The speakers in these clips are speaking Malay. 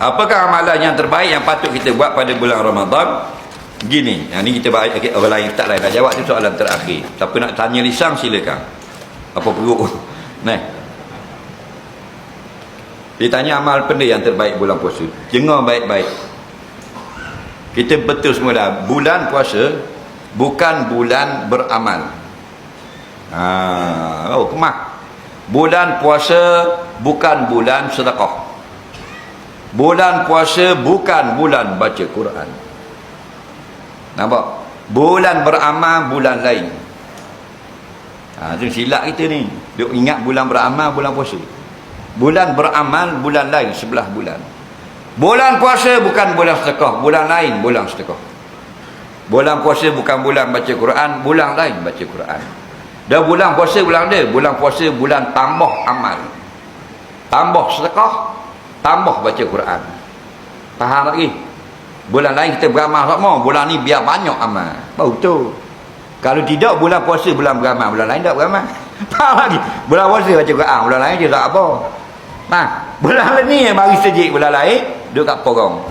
Apakah amalan yang terbaik yang patut kita buat pada bulan Ramadan? Gini, yang ni kita baik okay, orang lain tak lain dah jawab tu soalan terakhir. Siapa nak tanya lisang silakan. Apa perlu? Nah. Dia tanya amal benda yang terbaik bulan puasa. Dengar baik-baik. Kita betul semua dah. Bulan puasa bukan bulan beramal. Ha, oh, kemak. Bulan puasa bukan bulan sedekah. Bulan puasa bukan bulan baca Quran. Nampak? Bulan beramal bulan lain. Ha, tu silap kita ni. Duk ingat bulan beramal bulan puasa. Bulan beramal bulan lain sebelah bulan. Bulan puasa bukan bulan sedekah, bulan lain bulan sedekah. Bulan puasa bukan bulan baca Quran, bulan lain baca Quran. Dan bulan puasa bulan dia, bulan puasa bulan tambah amal. Tambah sedekah, tambah baca Quran. Faham lagi? Bulan lain kita beramal sama. Bulan ni biar banyak amal. Baru tu. Kalau tidak bulan puasa bulan beramal. Bulan lain tak beramal. Faham lagi? Bulan puasa baca Quran. Bulan lain je tak apa. Nah bulan ni yang bagi sejik bulan lain duduk kat porong.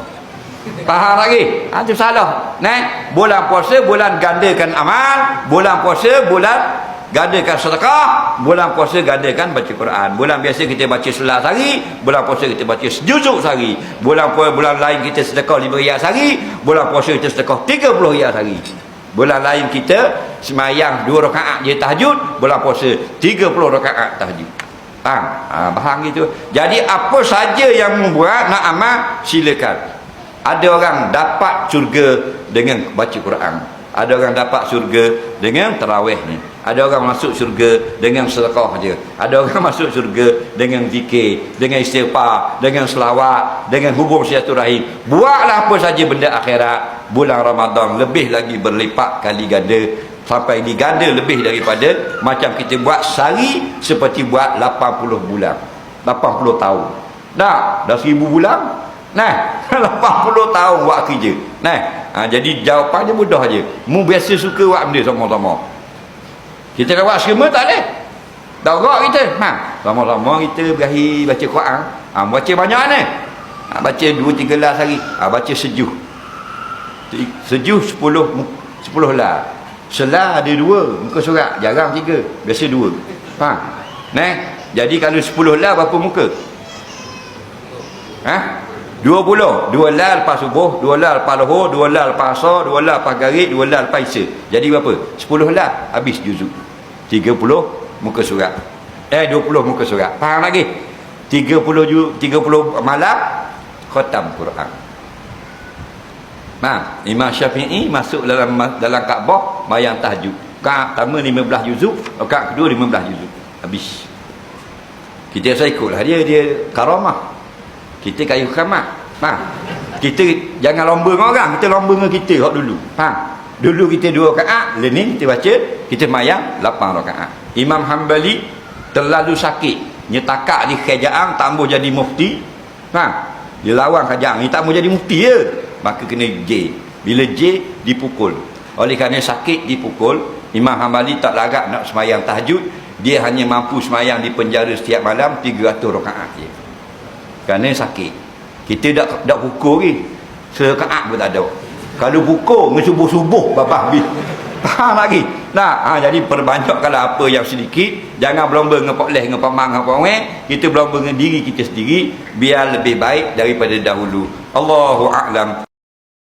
Faham lagi? Ha, tu salah. Nah bulan puasa bulan gandakan amal. Bulan puasa bulan Gandakan sedekah, bulan puasa gandakan baca Quran. Bulan biasa kita baca sebelas hari, bulan puasa kita baca sejuzuk sehari. Bulan puasa bulan lain kita sedekah lima riyal sehari, bulan puasa kita sedekah tiga puluh riyal sehari. Bulan lain kita semayang dua rakaat je tahajud, bulan puasa tiga puluh rakaat tahajud. Faham? Ha, faham gitu. Jadi apa saja yang membuat nak amal, silakan. Ada orang dapat syurga dengan baca Quran ada orang dapat syurga dengan tarawih ni. Ada orang masuk syurga dengan sedekah je. Ada orang masuk syurga dengan zikir dengan istighfar dengan selawat dengan hubung silaturahim. Buatlah apa saja benda akhirat bulan Ramadan lebih lagi berlipat kali ganda sampai diganda lebih daripada macam kita buat sehari seperti buat 80 bulan 80 tahun. Dah dah 1000 bulan? Nah, 80 tahun buat kerja. Nah, ha, jadi jawapannya mudah aja. Mu biasa suka buat benda sama-sama. Kita kan buat semua tak ada. Darak kita. Ha, sama-sama kita berakhir baca Quran. Ha, baca banyak ni. Ha, baca 2 3 lah sehari. Ha, baca sejuh. Sejuh 10 10 lah. Selah ada dua muka surat, jarang tiga, biasa dua. Ha. Nah, jadi kalau 10 lah berapa muka? Ha? Dua puluh. Dua lal lepas subuh, dua lal lepas lohor, dua lal lepas asar, dua lal lepas garit, dua lal lepas isya. Jadi berapa? Sepuluh lal. Habis juzuk. Tiga puluh muka surat. Eh, dua puluh muka surat. Faham lagi? Tiga puluh, tiga puluh malam, khatam Quran. Nah, Imam Syafi'i masuk dalam dalam Kaabah bayang tahajud. Kak pertama 15 juzuk, kak kedua 15 juzuk. Habis. Kita saya ikutlah dia dia karamah kita kayu khamat ha. kita jangan lomba dengan orang. Kita lomba dengan kita. Hak dulu. Ha. dulu kita dua rakaat. Lenin kita baca. Kita mayang lapan rakaat. Imam Hanbali terlalu sakit. Nyetakak di kerajaan tak mau jadi mufti. Ha. dia lawan kerajaan ni tak mau jadi mufti je. Maka kena J. Bila J dipukul. Oleh kerana sakit dipukul. Imam Hanbali tak larat nak semayang tahajud. Dia hanya mampu semayang di penjara setiap malam 300 rakaat je kerana sakit. Kita dak dak pukul ni sekaat pun tak ada. Kalau pukul dengan subuh-subuh habis. Faham lagi nah ha, jadi perbanyakkanlah apa yang sedikit. Jangan berlomba dengan pak leh dengan pamang dengan pawang kita berlomba dengan diri kita sendiri biar lebih baik daripada dahulu. Allahu a'lam